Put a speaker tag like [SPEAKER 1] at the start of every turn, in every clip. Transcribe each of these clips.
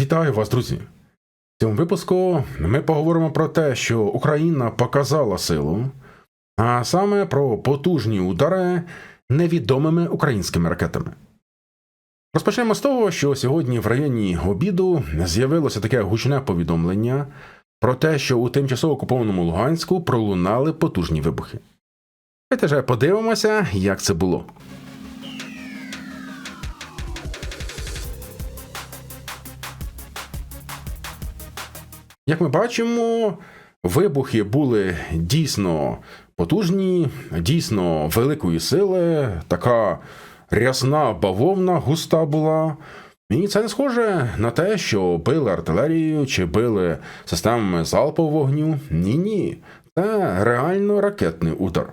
[SPEAKER 1] Вітаю вас, друзі! В цьому випуску ми поговоримо про те, що Україна показала силу, а саме про потужні удари невідомими українськими ракетами. Розпочнемо з того, що сьогодні в районі обіду з'явилося таке гучне повідомлення про те, що у тимчасово окупованому Луганську пролунали потужні вибухи. Давайте же подивимося, як це було. Як ми бачимо, вибухи були дійсно потужні, дійсно великої сили, така рясна бавовна густа була. І це не схоже на те, що били артилерією чи били системами залпового вогню. Ні, ні. Це реально ракетний удар.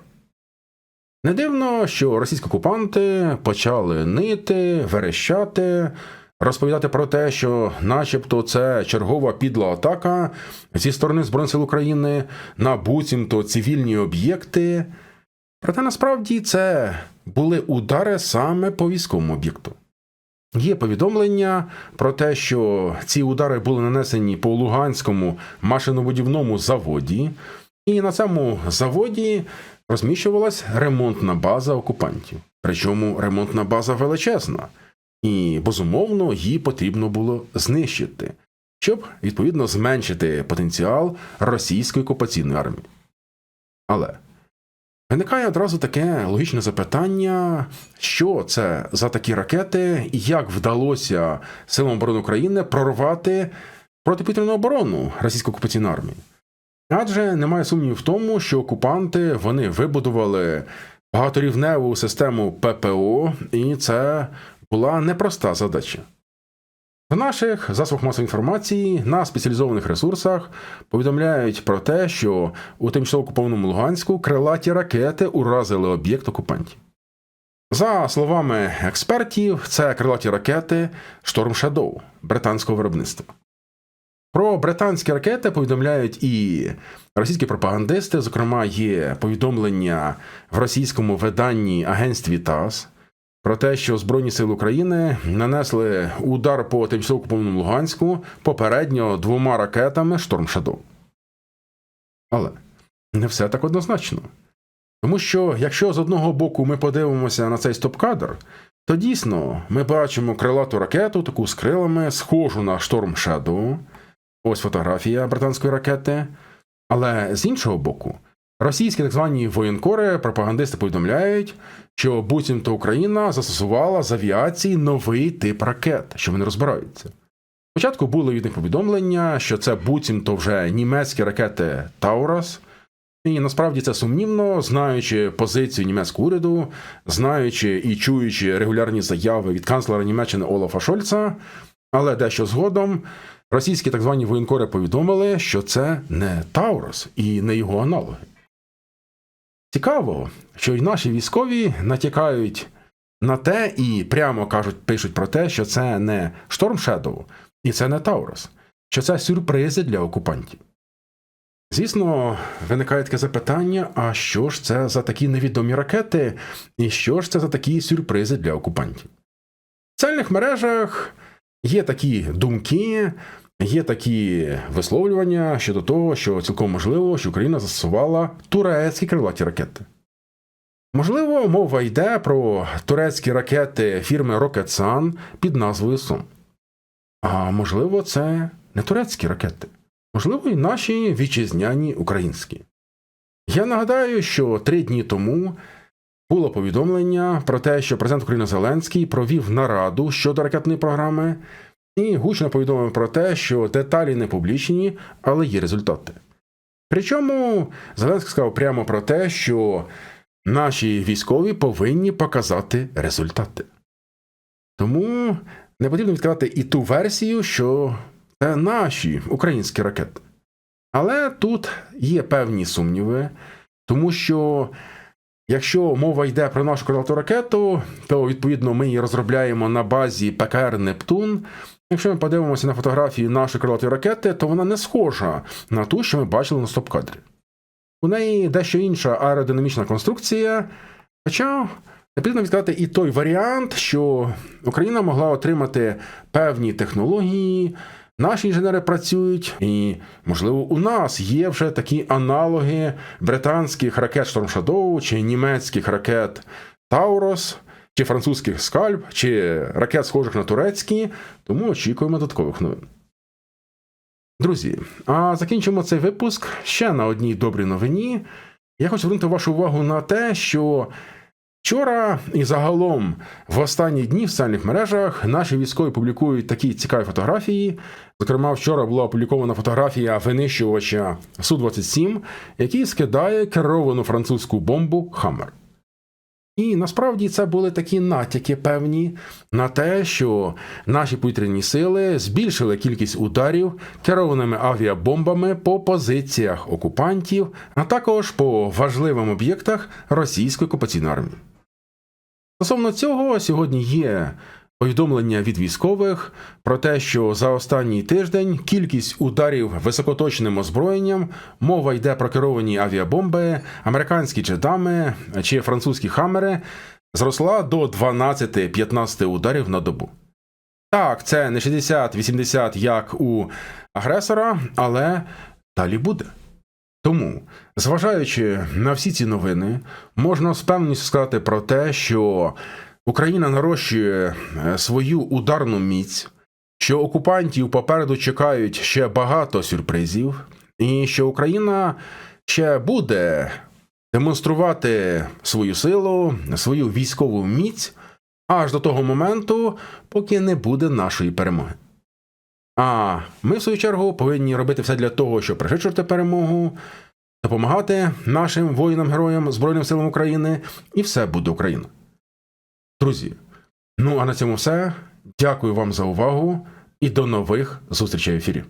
[SPEAKER 1] Не дивно, що російські окупанти почали нити, верещати, розповідати про те, що, начебто, це чергова підла атака зі сторони Збройних сил України на буцімто цивільні об'єкти. Проте насправді це були удари саме по військовому об'єкту. Є повідомлення про те, що ці удари були нанесені по Луганському машинобудівному заводі, і на цьому заводі розміщувалась ремонтна база окупантів. Причому ремонтна база величезна, і безумовно її потрібно було знищити, щоб відповідно зменшити потенціал російської окупаційної армії. Але виникає одразу таке логічне запитання, що це за такі ракети, і як вдалося силам оборони України прорвати протиповітряну оборону російської окупаційної армії. Адже немає сумнівів в тому, що окупанти вони вибудували багаторівневу систему ППО, і це була непроста задача. В наших засобах масової інформації на спеціалізованих ресурсах повідомляють про те, що у тимчасово окупованому Луганську крилаті ракети уразили об'єкт окупантів. За словами експертів, це крилаті ракети Storm Shadow британського виробництва. Про британські ракети повідомляють і російські пропагандисти. Зокрема, є повідомлення в російському виданні агентстві ТАСС про те, що Збройні сили України нанесли удар по тимчасово окупованому Луганську попередньо двома ракетами Shadow. Але не все так однозначно. Тому що, якщо з одного боку ми подивимося на цей стоп-кадр, то дійсно ми бачимо крилату ракету, таку з крилами, схожу на Storm Shadow. Ось фотографія британської ракети. Але з іншого боку, російські так звані воєнкори, пропагандисти повідомляють, що буцімто Україна застосувала з авіації новий тип ракет, що вони розбираються. Спочатку були від них повідомлення, що це буцімто вже німецькі ракети Таурас. І насправді це сумнівно, знаючи позицію німецького уряду, знаючи і чуючи регулярні заяви від канцлера Німеччини Олафа Шольца, але дещо згодом російські так звані воєнкори повідомили, що це не Таурус і не його аналоги. Цікаво, що й наші військові натякають на те і прямо кажуть, пишуть про те, що це не Шторм Shadow і це не Таурус, що це сюрпризи для окупантів. Звісно, виникає таке запитання: а що ж це за такі невідомі ракети, і що ж це за такі сюрпризи для окупантів? В соціальних мережах є такі думки, є такі висловлювання щодо того, що цілком можливо, що Україна застосувала турецькі крилаті ракети. Можливо, мова йде про турецькі ракети фірми Roketsan під назвою Сом. А можливо, це не турецькі ракети, можливо, і наші вітчизняні українські. Я нагадаю, що три дні тому було повідомлення про те, що президент України Зеленський провів нараду щодо ракетної програми і гучно повідомив про те, що деталі не публічні, але є результати. Причому Зеленський сказав прямо про те, що наші військові повинні показати результати. Тому не потрібно відкривати і ту версію, що це наші українські ракети. Але тут є певні сумніви, тому що якщо мова йде про нашу крилату ракету, то відповідно ми її розробляємо на базі ПКР Нептун. Якщо ми подивимося на фотографію нашої крилатої ракети, то вона не схожа на ту, що ми бачили на стоп-кадрі. У неї дещо інша аеродинамічна конструкція, хоча Потрібно відказати і той варіант, що Україна могла отримати певні технології. Наші інженери працюють, і, можливо, у нас є вже такі аналоги британських ракет Storm Shadow, чи німецьких ракет Таурос, чи французьких скальп, чи ракет, схожих на турецькі, тому очікуємо додаткових новин. Друзі, а закінчимо цей випуск ще на одній добрій новині. Я хочу звернути вашу увагу на те, що вчора і загалом в останні дні в соціальних мережах наші військові публікують такі цікаві фотографії. Зокрема, вчора була опублікована фотографія винищувача Су-27, який скидає керовану французьку бомбу Хаммер. І насправді це були такі натяки певні на те, що наші повітряні сили збільшили кількість ударів керованими авіабомбами по позиціях окупантів, а також по важливим об'єктах російської окупаційної армії. Стосовно цього, сьогодні є повідомлення від військових про те, що за останній тиждень кількість ударів високоточним озброєнням мова йде про керовані авіабомби, американські джедами чи французькі хамери зросла до 12-15 ударів на добу. Так, це не 60-80, як у агресора, але далі буде. Тому, зважаючи на всі ці новини, можна з певністю сказати про те, що Україна нарощує е, свою ударну міць, що окупантів попереду чекають ще багато сюрпризів, і що Україна ще буде демонструвати свою силу, свою військову міць аж до того моменту, поки не буде нашої перемоги. А ми, в свою чергу, повинні робити все для того, щоб пришвидшити перемогу, допомагати нашим воїнам-героям Збройним силам України, і все буде Україна. Друзі, ну а на цьому все. Дякую вам за увагу і до нових зустрічей в ефірі.